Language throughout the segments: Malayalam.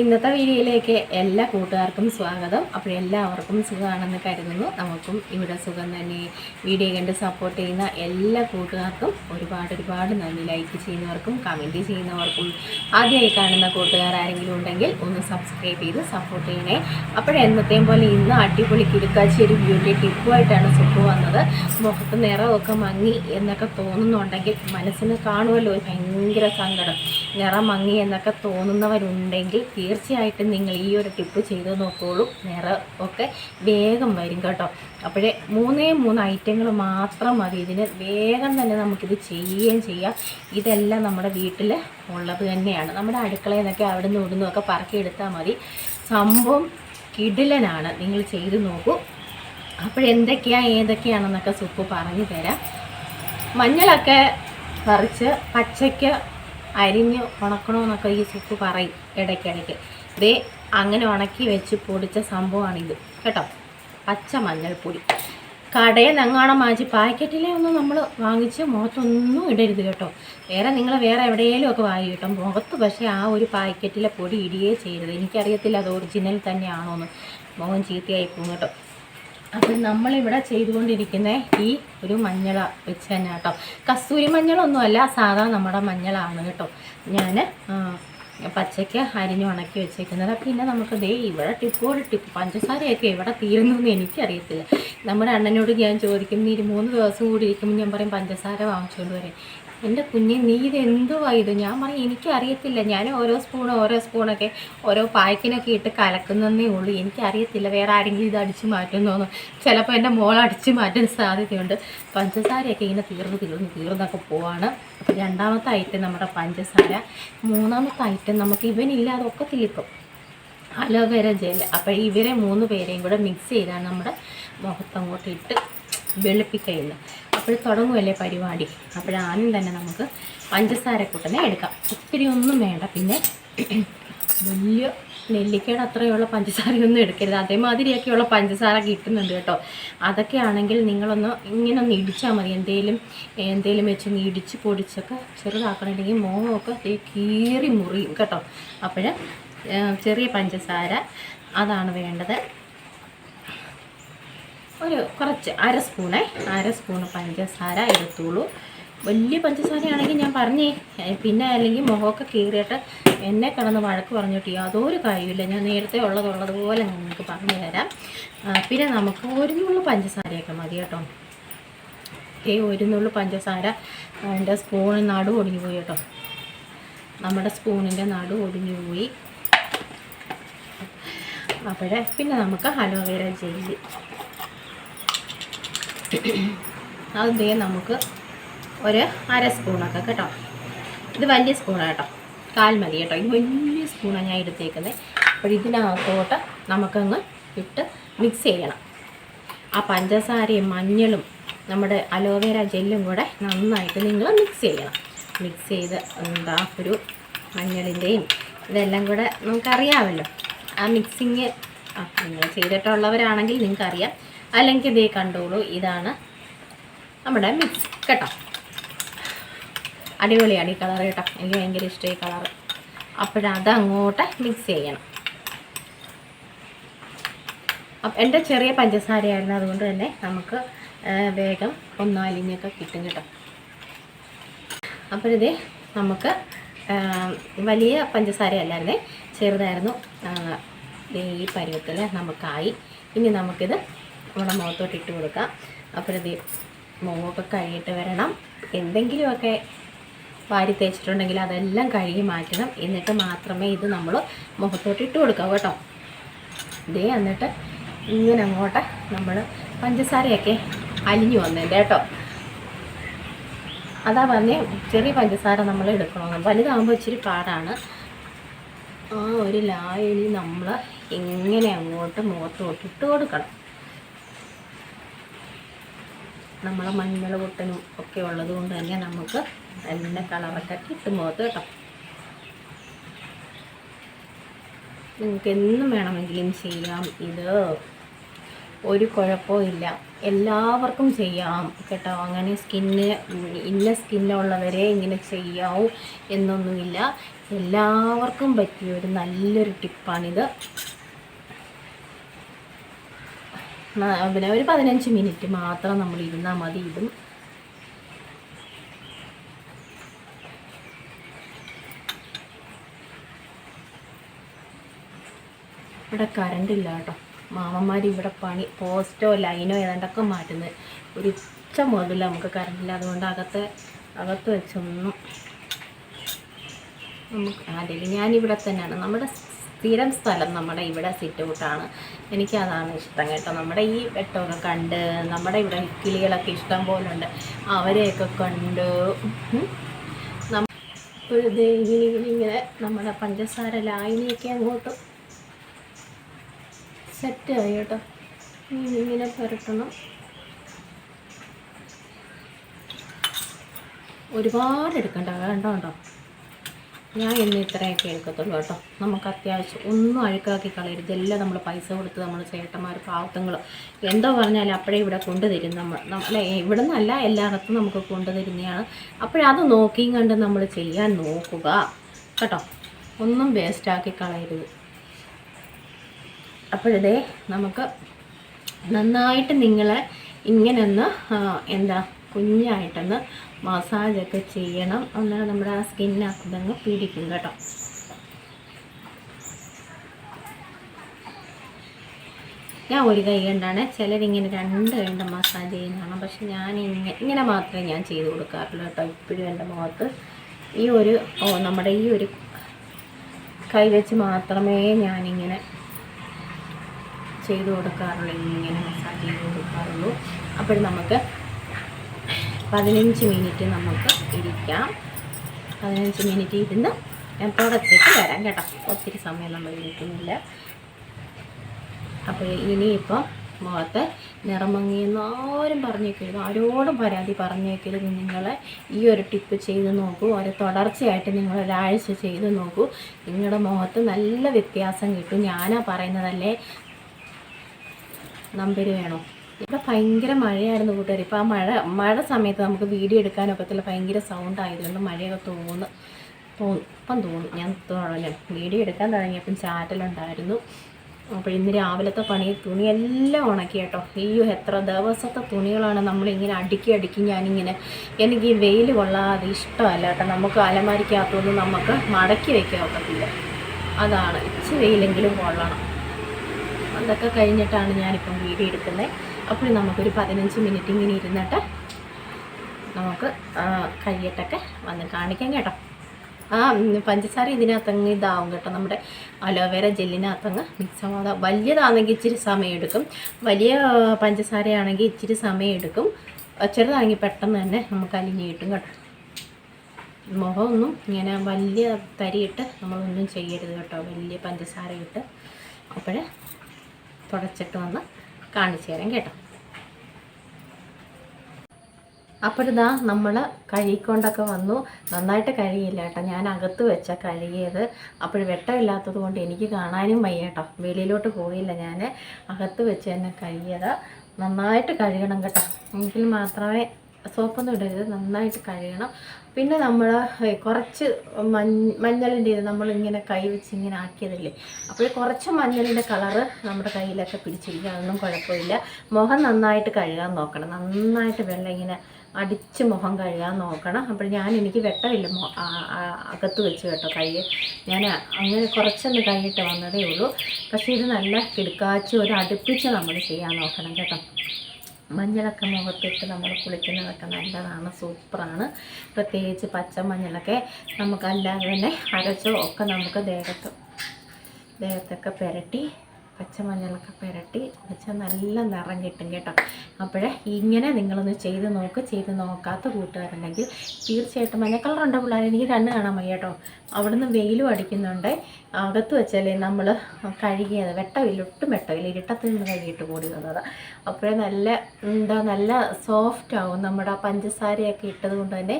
ഇന്നത്തെ വീഡിയോയിലേക്ക് എല്ലാ കൂട്ടുകാർക്കും സ്വാഗതം. അപ്പോൾ എല്ലാവർക്കും സുഖമാണെന്ന് കരുതുന്നു. നമുക്കും ഇവിടെ സുഖം തന്നെ. വീഡിയോ കണ്ട് സപ്പോർട്ട് ചെയ്യുന്ന എല്ലാ കൂട്ടുകാർക്കും ഒരുപാട് ഒരുപാട് നന്ദി. ലൈക്ക് ചെയ്യുന്നവർക്കും കമന്റ് ചെയ്യുന്നവർക്കും. ആദ്യമായി കാണുന്ന കൂട്ടുകാർ ആരെങ്കിലും ഉണ്ടെങ്കിൽ ഒന്ന് സബ്സ്ക്രൈബ് ചെയ്ത് സപ്പോർട്ട് ചെയ്യണേ. അപ്പോഴെന്നത്തെയും പോലെ ഇന്ന് അടിപൊളി കിടക്കാച്ചി ഒരു ബ്യൂട്ടി ടിപ്പുമായിട്ടാണ് സുഖം വന്നത്. മുഖത്ത് നിറമൊക്കെ മങ്ങി എന്നൊക്കെ തോന്നുന്നുണ്ടെങ്കിൽ മനസ്സിന് കാണുമല്ലോ. ഭയങ്കര സങ്കടം. നിറം മങ്ങി എന്നൊക്കെ തോന്നുന്നവരുണ്ടെങ്കിൽ തീർച്ചയായിട്ടും നിങ്ങൾ ഈ ഒരു ടിപ്പ് ചെയ്ത് നോക്കുകയുള്ളൂ നിറം ഒക്കെ വേഗം വരും കേട്ടോ. അപ്പോഴേ മൂന്നേ മൂന്ന് ഐറ്റങ്ങൾ മാത്രം മതി. ഇതിന് വേഗം തന്നെ നമുക്കിത് ചെയ്യുകയും ചെയ്യാം. ഇതെല്ലാം നമ്മുടെ വീട്ടിൽ ഉള്ളത് തന്നെയാണ്. നമ്മുടെ അടുക്കളയിൽ നിന്നൊക്കെ അവിടെ നിന്ന് ഇവിടുന്നും ഒക്കെ പറക്കിയെടുത്താൽ മതി. സംഭവം കിടിലനാണ്. നിങ്ങൾ ചെയ്ത് നോക്കൂ. അപ്പോഴെന്തൊക്കെയാണ് ഏതൊക്കെയാണെന്നൊക്കെ സുപ്പ് പറഞ്ഞു തരാം. മഞ്ഞളൊക്കെ പറിച്ച് പച്ചയ്ക്ക് അരിഞ്ഞ് ഉണക്കണമെന്നൊക്കെ ഈ സുപ്പ് പറയും. ഇടയ്ക്കിടയ്ക്ക്. ദേ അങ്ങനെ ഉണക്കി വെച്ച് പൊടിച്ച സംഭവമാണിത്. കേട്ടോ? പച്ച മഞ്ഞൾപ്പൊടി. കടയിൽ നിന്ന് മാജി വാങ്ങിച്ച് പാക്കറ്റിലെ ഒന്നും നമ്മൾ വാങ്ങിച്ച് മുഖത്തൊന്നും ഇടരുത് കേട്ടോ. വേറെ നിങ്ങൾ വേറെ എവിടെയെങ്കിലും ഒക്കെ വാങ്ങി കേട്ടോ മുഖത്ത് പക്ഷേ ആ ഒരു പാക്കറ്റിലെ പൊടി ഇടുകയേ ചെയ്യരുത്. എനിക്കറിയത്തില്ല അത് ഒറിജിനൽ തന്നെയാണോ എന്ന് മുഖം ചീത്തയായി പോകും കേട്ടോ. അപ്പം നമ്മളിവിടെ ചെയ്തുകൊണ്ടിരിക്കുന്ന ഈ ഒരു മഞ്ഞള വെച്ച് തന്നെ കേട്ടോ. കസ്തൂരി മഞ്ഞളൊന്നുമല്ല സാധാ നമ്മുടെ മഞ്ഞളാണ് കേട്ടോ. ഞാൻ പച്ചയ്ക്ക് അരിഞ്ഞ് ഉണക്കി വെച്ചേക്കുന്നത്. പിന്നെ നമുക്ക് ദേ ഇവിടെ ടിപ്പോട് ടിപ്പ്. പഞ്ചസാരയൊക്കെ എവിടെ തീരുന്നു എന്ന് എനിക്കറിയത്തില്ല. നമ്മുടെ അണ്ണനോട് ഞാൻ ചോദിക്കും നീ ഒരു മൂന്ന് ദിവസം കൂടി ഇരിക്കുമ്പോൾ ഞാൻ പറയും പഞ്ചസാര വാങ്ങിച്ചുകൊണ്ട് വരാം എന്റെ കുഞ്ഞ് നീ ഇത് എന്തുവാ ഇത്? ഞാൻ പറയും എനിക്കറിയത്തില്ല. ഞാൻ ഓരോ സ്പൂൺ ഓരോ സ്പൂണൊക്കെ ഓരോ പായ്ക്കിനൊക്കെ ഇട്ട് കലക്കുന്നതേ ഉള്ളൂ. എനിക്കറിയത്തില്ല വേറെ ആരെങ്കിലും ഇത് അടിച്ച് മാറ്റുന്നോന്ന്. ചിലപ്പോൾ എന്റെ മോൾ അടിച്ച് മാറ്റാൻ സാധ്യതയുണ്ട്. പഞ്ചസാരയൊക്കെ ഇങ്ങനെ തീർന്ന് തീർന്ന് തീർന്നൊക്കെ പോവാണ്. രണ്ടാമത്തെ ഐറ്റം നമ്മുടെ പഞ്ചസാര. മൂന്നാമത്തെ ഐറ്റം നമുക്ക് ഇവനില്ലാതെ ഒക്കെ ഇപ്പം. അലോവേര ജെൽ അപ്പോൾ ഇവരെ മൂന്ന് പേരെയും കൂടെ മിക്സ് ചെയ്താണ് നമ്മുടെ മുഖത്തങ്ങോട്ട് ഇട്ട് വെളുപ്പിക്കയുന്നത് അപ്പോൾ തുടങ്ങുമല്ലേ പരിപാടി? അപ്പോഴാദ്യം തന്നെ നമുക്ക് പഞ്ചസാര കൂട്ടനെ എടുക്കാം. ഒത്തിരി ഒന്നും വേണ്ട. പിന്നെ വലിയ നെല്ലിക്കയുടെ അത്രയുള്ള പഞ്ചസാരയൊന്നും എടുക്കരുത്. അതേമാതിരിയൊക്കെയുള്ള പഞ്ചസാര കിട്ടുന്നുണ്ട് കേട്ടോ. അതൊക്കെ ആണെങ്കിൽ നിങ്ങളൊന്ന് ഇങ്ങനെ ഒന്ന് ഇടിച്ചാൽ മതി. എന്തേലും എന്തേലും വെച്ച് ഇടിച്ച് പൊടിച്ചൊക്കെ ചെറുതാക്കണമെങ്കിൽ മോഹമൊക്കെ ദേ കീറി മുറിയും കേട്ടോ. അപ്പോൾ ചെറിയ പഞ്ചസാര അതാണ് വേണ്ടത്. ഒരു കുറച്ച് അര സ്പൂണേ അര സ്പൂണ് പഞ്ചസാര എടുത്തോളൂ. വലിയ പഞ്ചസാരയാണെങ്കിൽ ഞാൻ പറഞ്ഞേ പിന്നെ അല്ലെങ്കിൽ മുഖമൊക്കെ കീറിയിട്ട് എന്നെ കിടന്ന് വഴക്ക് പറഞ്ഞിട്ട് യാതൊരു കാര്യമില്ല ഞാൻ നേരത്തെ ഉള്ളതുള്ളതുപോലെ നിങ്ങൾക്ക് പറഞ്ഞു തരാം. പിന്നെ നമുക്ക് ഒരു നുള്ളു പഞ്ചസാരയൊക്കെ മതി കേട്ടോ. ഈ ഒരു നുള്ളു പഞ്ചസാര എന്റെ സ്പൂണിൽ നടു ഒടിഞ്ഞു പോയി കേട്ടോ. നമ്മുടെ സ്പൂണിന്റെ നടു ഒടിഞ്ഞു പോയി. അപ്പോഴേ പിന്നെ നമുക്ക് അലോവേര ജെല്ലി. അത് നമുക്ക് ഒരു അര സ്പൂണൊക്കെ കേട്ടോ. ഇത് വലിയ സ്പൂണാണ് കേട്ടോ. കാൽ മതി കേട്ടോ. ഇത് വലിയ സ്പൂണാണ് ഞാൻ എടുത്തേക്കുന്നത് അപ്പോൾ ഇതിനകത്തോട്ട് നമുക്കങ്ങ് ഇട്ട് മിക്സ് ചെയ്യണം. ആ പഞ്ചസാരയും മഞ്ഞളും നമ്മുടെ അലോവേര ജെല്ലും കൂടെ നന്നായിട്ട് നിങ്ങൾ മിക്സ് ചെയ്യണം. മിക്സ് ചെയ്ത് എന്താ ഒരു മഞ്ഞളിന്റെയും ഇതെല്ലാം കൂടെ നമുക്കറിയാമല്ലോ. ആ മിക്സിങ് ആ നിങ്ങൾ ചെയ്തിട്ടുള്ളവരാണെങ്കിൽ നിങ്ങൾക്കറിയാം. അല്ലെങ്കിൽ ഇതേ കണ്ടോളൂ ഇതാണ് നമ്മുടെ മിക്സ് കേട്ടോ? അടിപൊളിയാണ് ഈ കളർ കേട്ടോ. എനിക്ക് ഭയങ്കര ഇഷ്ടമായി കളർ അപ്പോഴത് അങ്ങോട്ട് മിക്സ് ചെയ്യണം. എന്റെ ചെറിയ പഞ്ചസാരയായിരുന്നു അതുകൊണ്ട് തന്നെ നമുക്ക് വേഗം ഒന്നാലിഞ്ഞൊക്കെ കിട്ടും കേട്ടോ. അപ്പോഴിത് നമുക്ക് വലിയ പഞ്ചസാര അല്ലായിരുന്നേ ചെറുതായിരുന്നു. ഈ പരുവത്തിൽ നമുക്കായി. ഇനി നമുക്കിത് നമ്മുടെ മുഖത്തോട്ട് ഇട്ട് കൊടുക്കാം. അപ്പോൾ ഇത് മുഖമൊക്കെ കഴുകിയിട്ട് വരണം. എന്തെങ്കിലുമൊക്കെ വാരി തേച്ചിട്ടുണ്ടെങ്കിൽ അതെല്ലാം കഴുകി മാറ്റണം. എന്നിട്ട് മാത്രമേ ഇത് നമ്മൾ മുഖത്തോട്ട് ഇട്ട് കൊടുക്കാവൂ കേട്ടോ. ഇതേ എന്നിട്ട് ഇങ്ങനെ അങ്ങോട്ട് നമ്മൾ പഞ്ചസാരയൊക്കെ അലിഞ്ഞു വന്നതിന്റെ കേട്ടോ. അതാ പറഞ്ഞേ ചെറിയ പഞ്ചസാര നമ്മൾ എടുക്കണമെന്ന് വലുതാകുമ്പോൾ ഇച്ചിരി പാടാണ്. ആ ഒരു ലായനി നമ്മൾ എങ്ങനെ അങ്ങോട്ട് മുഖത്തോട്ട് ഇട്ട് കൊടുക്കണം. നമ്മളെ മഞ്ഞൾ പൊട്ടനും ഒക്കെ ഉള്ളത് കൊണ്ട് തന്നെ നമുക്ക് നല്ല കളറൊക്കെ കിട്ടും മുഖത്ത് കേട്ടോ. നിങ്ങൾക്ക് എന്നും വേണമെങ്കിലും ചെയ്യാം. ഇത് ഒരു കുഴപ്പവും ഇല്ല. എല്ലാവർക്കും ചെയ്യാം കേട്ടോ. അങ്ങനെ സ്കിന്ന് ഇന്ന സ്കിന്നുള്ളവരെ ഇങ്ങനെ ചെയ്യാവൂ എന്നൊന്നുമില്ല. എല്ലാവർക്കും പറ്റിയ ഒരു നല്ലൊരു ടിപ്പാണിത് പിന്നെ ഒരു പതിനഞ്ച് മിനിറ്റ് മാത്രം നമ്മൾ ഇരുന്നാൽ മതി ഇതും. ഇവിടെ കറണ്ട് ഇല്ല കേട്ടോ. മാമന്മാർ ഇവിടെ പണി പോസ്റ്റോ ലൈനോ ഏതാണ്ടൊക്കെ മാറ്റുന്നത് ഒരു ഉച്ച മുതല നമുക്ക് കറണ്ടില്ല അതുകൊണ്ട് അകത്തെ അകത്ത് വെച്ചൊന്നും നമുക്ക് അതിൽ ഞാനിവിടെ തന്നെയാണ്. നമ്മുടെ സ്ഥിരം സ്ഥലം നമ്മുടെ ഇവിടെ സിറ്റ് ഔട്ടാണ് എനിക്കതാണ് ഇഷ്ടം കേട്ടോ. നമ്മുടെ ഈ വെട്ടമൊക്കെ കണ്ട് നമ്മുടെ ഇവിടെ കിളികളൊക്കെ ഇഷ്ടം പോലെ ഉണ്ട് അവരെയൊക്കെ കണ്ട്. ഒരു ഇങ്ങനെ നമ്മുടെ പഞ്ചസാര ലായനിയൊക്കെ അങ്ങോട്ട് സെറ്റായി കേട്ടോ. ഇങ്ങനെ പുരട്ടണം. ഒരുപാട് എടുക്കണ്ട. കണ്ടോ? ഞാൻ ഇന്ന് ഇത്രയൊക്കെ എടുക്കത്തുള്ളൂ കേട്ടോ. നമുക്ക് അത്യാവശ്യം ഒന്നും അഴുക്കാക്കി കളയരുത്. എല്ലാം നമ്മൾ പൈസ കൊടുത്ത് നമ്മൾ ചേട്ടന്മാർ പാവത്തങ്ങൾ എന്തോ പറഞ്ഞാലും അപ്പോഴേ ഇവിടെ കൊണ്ടുതരും നമ്മൾ നമ്മളെ ഇവിടെ നിന്നല്ല എല്ലായിടത്തും നമുക്ക് കൊണ്ടുതരുന്നതാണ്. അപ്പോഴത് നോക്കിയും കണ്ട് നമ്മൾ ചെയ്യാൻ നോക്കുക. കേട്ടോ? ഒന്നും വേസ്റ്റാക്കി കളയരുത്. അപ്പോഴതേ നമുക്ക് നന്നായിട്ട് നിങ്ങളെ ഇങ്ങനെ ഒന്ന് എന്താ കുഞ്ഞായിട്ടൊന്ന് മസാജൊക്കെ ചെയ്യണം. എന്നാൽ നമ്മുടെ ആ സ്കിന്നകത്തങ്ങ് പിടിക്കും കേട്ടോ. ഞാൻ ഒരു കൈ കൊണ്ടാണ് ചിലരിങ്ങനെ രണ്ട് കണ്ട മസാജ് ചെയ്യുന്നതാണ്. പക്ഷെ ഞാൻ ഇങ്ങനെ ഇങ്ങനെ മാത്രമേ ഞാൻ ചെയ്ത് കൊടുക്കാറുള്ളൂ കേട്ടോ ഇപ്പോഴും എന്റെ മുഖത്ത്. ഈ ഒരു ഓ നമ്മുടെ ഈ ഒരു കൈ വെച്ച് മാത്രമേ ഞാനിങ്ങനെ ചെയ്ത് കൊടുക്കാറുള്ളൂ. ഇങ്ങനെ മസാജ് ചെയ്ത് കൊടുക്കാറുള്ളൂ. അപ്പോൾ നമുക്ക് പതിനഞ്ച് മിനിറ്റ് നമുക്ക് ഇരിക്കാം. പതിനഞ്ച് മിനിറ്റ് ഇരുന്ന് ഞാൻ തുടച്ചിട്ട് വരാം കേട്ടോ. ഒത്തിരി സമയം നമ്മൾ ഇരിക്കുന്നില്ല. അപ്പോൾ ഇനിയിപ്പം മുഖത്ത് നിറമങ്ങിയെന്ന് ആരും പറഞ്ഞേക്കരുത്. ആരോടും പരാതി പറഞ്ഞേക്കരുത്. നിങ്ങൾ ഈ ഒരു ടിപ്പ് ചെയ്ത് നോക്കൂ. ഒരു തുടർച്ചയായിട്ട് നിങ്ങൾ ഒരാഴ്ച ചെയ്ത് നോക്കൂ. നിങ്ങളുടെ മുഖത്ത് നല്ല വ്യത്യാസം കിട്ടും. ഞാനാ പറയുന്നതല്ലേ? നമ്പര് വേണോ? ഇവിടെ ഭയങ്കര മഴയായിരുന്നു കൂട്ടുകാർ ഇപ്പോൾ ആ മഴ മഴ സമയത്ത് നമുക്ക് വീഡിയോ എടുക്കാനൊക്കത്തില്ല ഭയങ്കര സൗണ്ട് ആയതുകൊണ്ട് മഴയൊക്കെ തോന്നുന്നു തോന്നും ഇപ്പം തോന്നും. ഞാൻ തുടങ്ങി. വീഡിയോ എടുക്കാൻ തുടങ്ങിയപ്പം ചാറ്റലുണ്ടായിരുന്നു. അപ്പോൾ ഇന്ന് രാവിലത്തെ പണി തുണിയെല്ലാം ഉണക്കി കേട്ടോ. അയ്യോ എത്ര ദിവസത്തെ തുണികളാണ് നമ്മളിങ്ങനെ അടുക്കി അടുക്കി ഞാനിങ്ങനെ എനിക്ക് ഈ വെയിൽ കൊള്ളാതെ ഇഷ്ടമല്ല കേട്ടോ. നമുക്ക് അലമാരിക്കകത്തൊന്നും നമുക്ക് മടക്കി വയ്ക്കാൻ ഒക്കത്തില്ല. അതാണ്. ഇച്ചിരി വെയിലെങ്കിലും കൊള്ളണം. അതൊക്കെ കഴിഞ്ഞിട്ടാണ് ഞാനിപ്പം വീഡിയോ എടുക്കുന്നത്. അപ്പോൾ നമുക്കൊരു പതിനഞ്ച് മിനിറ്റ് ഇങ്ങനെ ഇരുന്നിട്ട് നമുക്ക് കഴിയട്ടൊക്കെ വന്ന് കാണിക്കാം കേട്ടോ. ആ പഞ്ചസാര ഇതിനകത്തങ്ങ് ഇതാവും കേട്ടോ. നമ്മുടെ അലോവേര ജെല്ലിനകത്തങ്ങ് മിക്സ് ആവാതെ വലിയതാണെങ്കിൽ ഇച്ചിരി സമയം എടുക്കും. വലിയ പഞ്ചസാരയാണെങ്കിൽ ഇച്ചിരി സമയം എടുക്കും. ആ, ചെറുതാണെങ്കിൽ പെട്ടെന്ന് തന്നെ നമുക്ക് അലിഞ്ഞ് കിട്ടും കേട്ടോ. മുഖമൊന്നും ഇങ്ങനെ വലിയ തരിയിട്ട് നമ്മളൊന്നും ചെയ്യരുത് കേട്ടോ. വലിയ പഞ്ചസാര ഇട്ട് അപ്പോഴേ തുടച്ചിട്ട് വന്ന് കാണിച്ചു തരാം കേട്ടോ. അപ്പോഴിതാ നമ്മൾ കഴുകിക്കൊണ്ടൊക്കെ വന്നു. നന്നായിട്ട് കഴുകിയില്ല കേട്ടോ ഞാൻ അകത്ത് വെച്ച കഴുകിയത്. അപ്പോൾ വെട്ടമില്ലാത്തത് കൊണ്ട് എനിക്ക് കാണാനും വയ്യ കേട്ടോ വെളിയിലോട്ട് പോയില്ല ഞാൻ അകത്ത് വെച്ച് തന്നെ കഴുകിയത്. നന്നായിട്ട് കഴുകണം കേട്ടോ. എങ്കിൽ മാത്രമേ സോപ്പൊന്നും ഇടരുത്. നന്നായിട്ട് കഴുകണം. പിന്നെ നമ്മൾ കുറച്ച് മഞ്ഞ മഞ്ഞളിന്റെ ഇത് നമ്മളിങ്ങനെ കൈ വെച്ച് ഇങ്ങനെ ആക്കിയതല്ലേ? അപ്പോൾ കുറച്ച് മഞ്ഞളിന്റെ കളറ് നമ്മുടെ കയ്യിലൊക്കെ പിടിച്ചിരിക്കുക അതൊന്നും കുഴപ്പമില്ല. മുഖം നന്നായിട്ട് കഴുകാൻ നോക്കണം. നന്നായിട്ട് വെള്ളം ഇങ്ങനെ അടിച്ച് മുഖം കഴുകാൻ നോക്കണം. അപ്പോൾ ഞാൻ എനിക്ക് വെട്ടമില്ല അകത്ത് വെച്ച് കേട്ടോ കൈ. ഞാൻ അങ്ങനെ കുറച്ചൊന്ന് കൈയിട്ട് വന്നതേ ഉള്ളൂ. പക്ഷേ ഇത് നല്ല കിടുക്കാച്ച് ഒരു അടുപ്പിച്ച് നമ്മൾ ചെയ്യാൻ നോക്കണം കേട്ടോ. മഞ്ഞളൊക്കെ മുഖത്തിട്ട് നമ്മൾ കുളിക്കുന്നതൊക്കെ നല്ലതാണ്. സൂപ്പറാണ്. പ്രത്യേകിച്ച് പച്ചമഞ്ഞളൊക്കെ നമുക്ക് അല്ലാതെ തന്നെ അരച്ചോ ഒക്കെ നമുക്ക് ദേഹത്ത് ദേഹത്തൊക്കെ പുരട്ടി പച്ചമഞ്ഞളൊക്കെ പുരട്ടി വെച്ചാൽ നല്ല നിറം കിട്ടും കേട്ടോ. അപ്പോഴേ ഇങ്ങനെ നിങ്ങളൊന്ന് ചെയ്ത് നോക്ക് ചെയ്ത് നോക്കാത്ത കൂട്ടുകാരുണ്ടെങ്കിൽ തീർച്ചയായിട്ടും മഞ്ഞ കളറുണ്ട് പിള്ളേർ എനിക്ക് കണ്ണ് കാണാൻ വയ്യ കേട്ടോ. അവിടുന്ന് വെയിലും അടിക്കുന്നുണ്ട്. അകത്ത് വെച്ചാലേ നമ്മൾ കഴുകിയത് വെട്ടമില്ല ഒട്ടും വെട്ടമില്ല ഇരുട്ടത്തിൽ നിന്ന് കഴുകിയിട്ട് കൂടി വന്നത് അപ്പോഴേ നല്ല എന്താ നല്ല സോഫ്റ്റ് ആവും നമ്മുടെ പഞ്ചസാരയൊക്കെ ഇട്ടത് കൊണ്ട് തന്നെ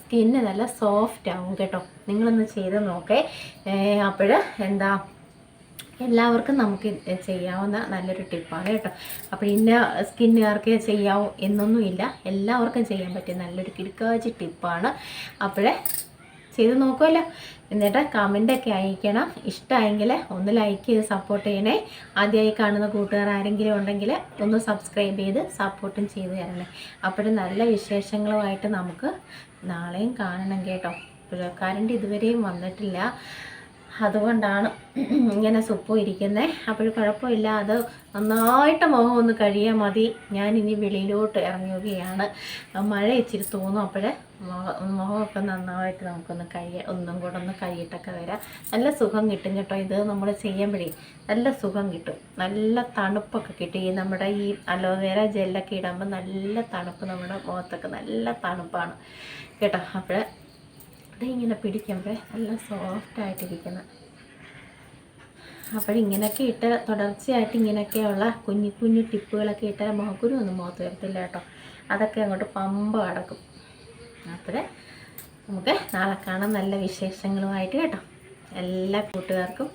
സ്കിന്ന് നല്ല സോഫ്റ്റ് ആവും കേട്ടോ. നിങ്ങളൊന്ന് ചെയ്ത് നോക്കേ. അപ്പോൾ എന്താ എല്ലാവർക്കും നമുക്ക് ചെയ്യാവുന്ന നല്ലൊരു ടിപ്പാണ് കേട്ടോ. അപ്പോൾ ഇന്ന സ്കിന്നുകാർക്ക് ചെയ്യാവും എന്നൊന്നുമില്ല. എല്ലാവർക്കും ചെയ്യാൻ പറ്റിയ നല്ലൊരു കിടക്കാച്ചി ടിപ്പാണ്. അപ്പോഴേ ചെയ്ത് നോക്കുമല്ലോ എന്നിട്ട് കമന്റൊക്കെ അയക്കണം. ഇഷ്ടമായെങ്കിൽ ഒന്ന് ലൈക്ക് ചെയ്ത് സപ്പോർട്ട് ചെയ്യണേ. ആദ്യമായി കാണുന്ന കൂട്ടുകാർ ആരെങ്കിലും ഉണ്ടെങ്കിൽ ഒന്ന് സബ്സ്ക്രൈബ് ചെയ്ത് സപ്പോർട്ടും ചെയ്ത് തരണേ. അപ്പോഴും നല്ല വിശേഷങ്ങളുമായിട്ട് നമുക്ക് നാളെയും കാണണം കേട്ടോ. കറണ്ട് ഇതുവരെയും വന്നിട്ടില്ല. അതുകൊണ്ടാണ് ഇങ്ങനെ സുപ്പു ഇരിക്കുന്നത് അപ്പോൾ കുഴപ്പമില്ല അത് നന്നായിട്ട് മുഖം ഒന്ന് കഴിയാൽ മതി. ഞാൻ ഇനി വെളിയിലോട്ട് ഇറങ്ങുകയാണ്. മഴ ഇച്ചിരി തോന്നും അപ്പോഴേ മുഖമൊക്കെ നന്നായിട്ട് നമുക്കൊന്ന് കഴിയ ഒന്നും കൂടെ ഒന്ന് കഴിയിട്ടൊക്കെ വരാം. നല്ല സുഖം കിട്ടും കേട്ടോ ഇത് നമ്മൾ ചെയ്യുമ്പോഴേ. നല്ല സുഖം കിട്ടും. നല്ല തണുപ്പൊക്കെ കിട്ടും. ഈ നമ്മുടെ ഈ അലോവേര ജെല്ലൊക്കെ ഇടുമ്പോൾ നല്ല തണുപ്പ് നമ്മുടെ മുഖത്തൊക്കെ നല്ല തണുപ്പാണ് കേട്ടോ. അപ്പോൾ ഇതിങ്ങനെ പിടിക്കുമ്പോൾ നല്ല സോഫ്റ്റായിട്ടിരിക്കണം അപ്പോഴിങ്ങനെയൊക്കെ ഇട്ട് തുടർച്ചയായിട്ട് ഇങ്ങനെയൊക്കെയുള്ള കുഞ്ഞു കുഞ്ഞു ടിപ്പുകളൊക്കെ ഇട്ടാൽ മുഖക്കുരു ഒന്നും മുഖത്ത് വരത്തില്ല കേട്ടോ. അതൊക്കെ അങ്ങോട്ട് പമ്പ കിടക്കും അപ്പോൾ നമുക്ക് നാളെ കാണാൻ നല്ല വിശേഷങ്ങളുമായിട്ട് കേട്ടോ. എല്ലാ കൂട്ടുകാർക്കും